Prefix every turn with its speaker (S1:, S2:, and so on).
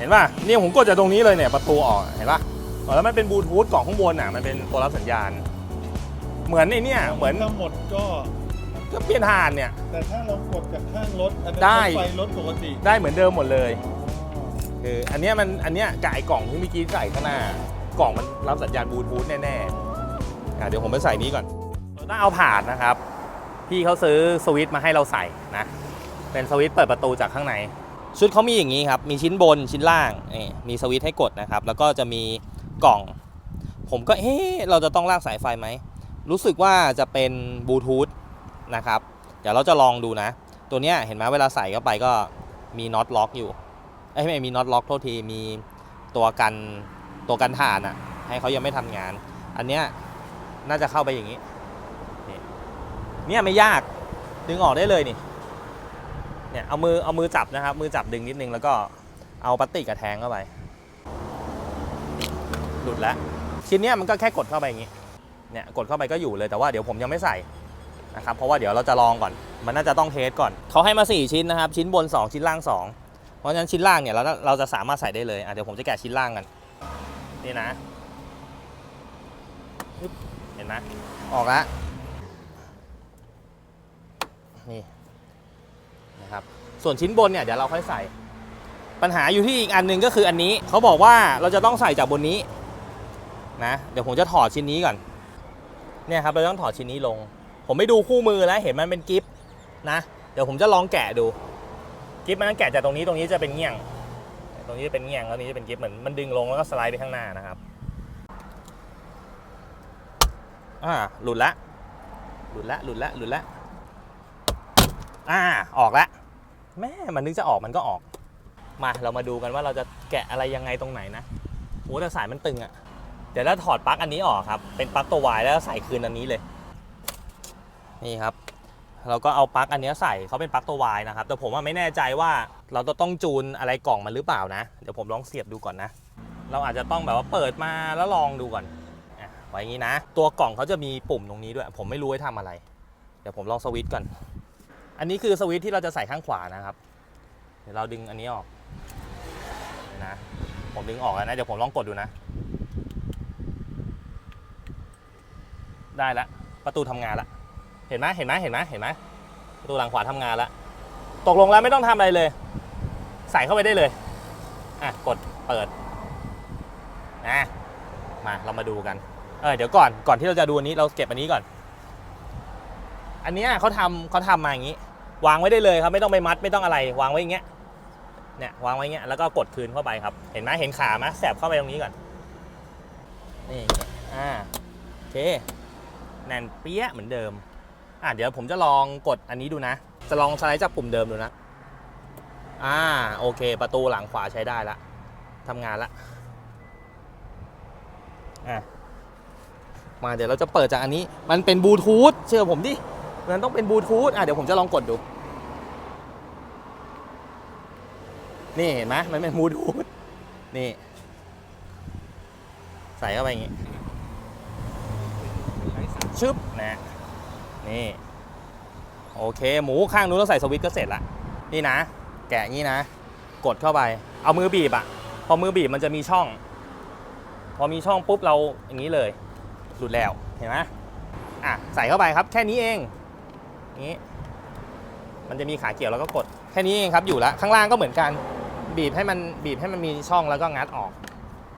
S1: เห็นป่ะเนี่ยผมกดจากตรงนี้เลยเนี่ยประตูออกเห็นป่ะอ๋อแล้วมันเป็นบลูทูธกล่องข้างบนอะมันเป็นตัวรับสัญญาณ เหมือนไอ้เนี่ยเหมือน
S2: ทั้งหมดก็
S1: ก็เปลี่ยนทานเนี่ย
S2: แต่ถ้าเรากดจากข้างรถอันนั้น
S1: ได้
S2: ใช้ไฟรถปกติ
S1: ได้เหมือนเดิมหมดเลยคืออันเนี้ยมันอันเนี้ยกับไอ้กล่องที่เมื่อกี้ใส่ข้างหน้ากล่องมันรับสัญญาณบลูทูธแน่ๆอะเดี๋ยวผมไปใส่นี้ก่อนเราต้องเอาผ่านนะครับพี่เขาซื้อสวิตช์มาให้เราใส่นะเป็นสวิตช์เปิดประตูจากข้างใน ชุดเขามีอย่างนี้ครับ มีชิ้นบนชิ้นล่างนี่มีสวิตช์ให้กดนะครับ แล้วก็จะมีกล่อง ผมก็เอ๊ะเราจะต้องลากสายไฟไหม รู้สึกว่าจะเป็นบลูทูธนะครับ เดี๋ยวเราจะลองดูนะ ตัวเนี้ยเห็นไหมเวลาใส่เข้าไปก็มีน็อตล็อกอยู่เอ้ไม่มีน็อตล็อกโทษที มีตัวกันตัวกันถ่านอะให้เขายังไม่ทำงาน อันเนี้ยน่าจะเข้าไปอย่างนี้ เนี่ยไม่ยาก ดึงออกได้เลยนี่ เนี่ยเอามือเอามือจับนะครับ มือจับดึงนิดนึงแล้วก็เอาพลาสติกกระแทงเข้าไปหลุดแล้วชิ้นเนี้ยมันก็แค่กดเข้าไปอย่างนี้เนี่ยกดเข้าไปก็อยู่เลยแต่ว่าเดี๋ยวผมยังไม่ใส่นะครับเพราะว่าเดี๋ยวเราจะลองก่อน มันน่าจะต้องเทสก่อนเขาให้มา 4 ชิ้นนะครับ ชิ้นบน 2 ชิ้นล่าง 2 เพราะฉะนั้นชิ้นล่างเนี่ยเราเราจะสามารถใส่ได้เลยอะเดี๋ยวผมจะแกะชิ้นล่างกันนี่นะเห็นไหมออกแล้วนี่ นะครับส่วนชิ้นบนเนี่ยเดี๋ยวเราค่อยใส่ ปัญหาอยู่ที่อีกอันหนึ่งก็คืออันนี้เขาบอกว่าเราจะต้องใส่จากบนนี้นะเดี๋ยวผมจะถอดชิ้นนี้ก่อนเนี่ยครับเราต้องถอดชิ้นนี้ลง ผมไม่ดูคู่มือแล้วเห็นมันเป็นกิฟนะ เดี๋ยวผมจะลองแกะดูกิฟมันแกะจากตรงนี้ตรงนี้จะเป็นเงี้ยง ตรงนี้จะเป็นเงี้ยงแล้วนี้จะเป็นกิฟเหมือนมันดึงลงแล้วก็สไลด์ไปข้างหน้านะครับอ่าหลุดละหลุดละหลุดละหลุดละ อ่าออกละแม่มันนึกจะออกมันก็ออก มาเรามาดูกันว่าเราจะแกะอะไรยังไงตรงไหนนะโอ้แต่สายมันตึงอะ่ะ เดี๋ยวเราถอดปลั๊กอันนี้ออกครับ เป็นปลั๊กตัววายแล้วใส่คืนอันนี้เลย นี่ครับ เราก็เอาปลั๊กอันนี้ใส่เขาเป็นปลั๊กตัววายนะครับ แต่ผมว่าไม่แน่ใจว่าเราจะต้องจูนอะไรกล่องมันหรือเปล่านะ เดี๋ยวผมลองเสียบดูก่อนนะ เราอาจจะต้องแบบว่าเปิดมาแล้วลองดูก่อนอะไว้อย่างนี้นะ ตัวกล่องเขาจะมีปุ่มตรงนี้ด้วย ผมไม่รู้ไว้ทำอะไร เดี๋ยวผมลองสวิตช์ก่อน อันนี้คือสวิตช์ที่เราจะใส่ข้างขวานะครับ เดี๋ยวเราดึงอันนี้ออกนะผมดึงออกแล้วนะ เดี๋ยวผมลองกดดูนะ ได้แล้วประตูทำงานละ เห็นไหมเห็นไหมเห็นไหมเห็นไหมประตูหลังขวาทำงานละ ตกลงแล้วไม่ต้องทำอะไรเลย ใส่เข้าไปได้เลย อะ กดเปิดนะมาเรามาดูกัน เออเดี๋ยวก่อนก่อนที่เราจะดูอันนี้เราเก็บอันนี้ก่อน อันเนี้ยเขาทำเขาทำมาอย่างนี้ วางไว้ได้เลยครับไม่ต้องไปมัดไม่ต้องอะไร วางไว้อย่างเงี้ยเนี่ยวางไว้อย่างเงี้ยแล้วก็กดคืนเข้าไปครับ เห็นไหมเห็นขาไหมแสบเข้าไปตรงนี้ก่อนนี่อ่าโอเคแน่นเปี้ยะเหมือนเดิมอะเดี๋ยวผมจะลองกดอันนี้ดูนะ จะลองสไลด์จากปุ่มเดิมดูนะอ่าโอเค ประตูหลังขวาใช้ได้ละทำงานละอะมาเดี๋ยวเราจะเปิดจากอันนี้ มันเป็นบลูทูธเชื่อผมดิ มันต้องเป็นบลูทูธอะเดี๋ยวผมจะลองกดดู นี่เห็นไหมมันเป็นบลูทูธนี่ ใส่เข้าไปอย่างงี้ชึบนะนี่ โอเค หมูข้างนู้นเราใส่สวิตช์ก็เสร็จละนี่นะ แกะงนี้นะ กดเข้าไป เอามือบีบอะพอมือบีบมันจะมีช่อง พอมีช่องปุ๊บเราอย่างนี้เลย หลุดแล้วเห็นไหมอะ ใส่เข้าไปครับ แค่นี้เอง นี้ มันจะมีขาเกี่ยวแล้วก็กด แค่นี้เองครับอยู่แล้วข้างล่างก็เหมือนกัน บีบให้มันบีบให้มันมีช่องแล้วก็งัดออก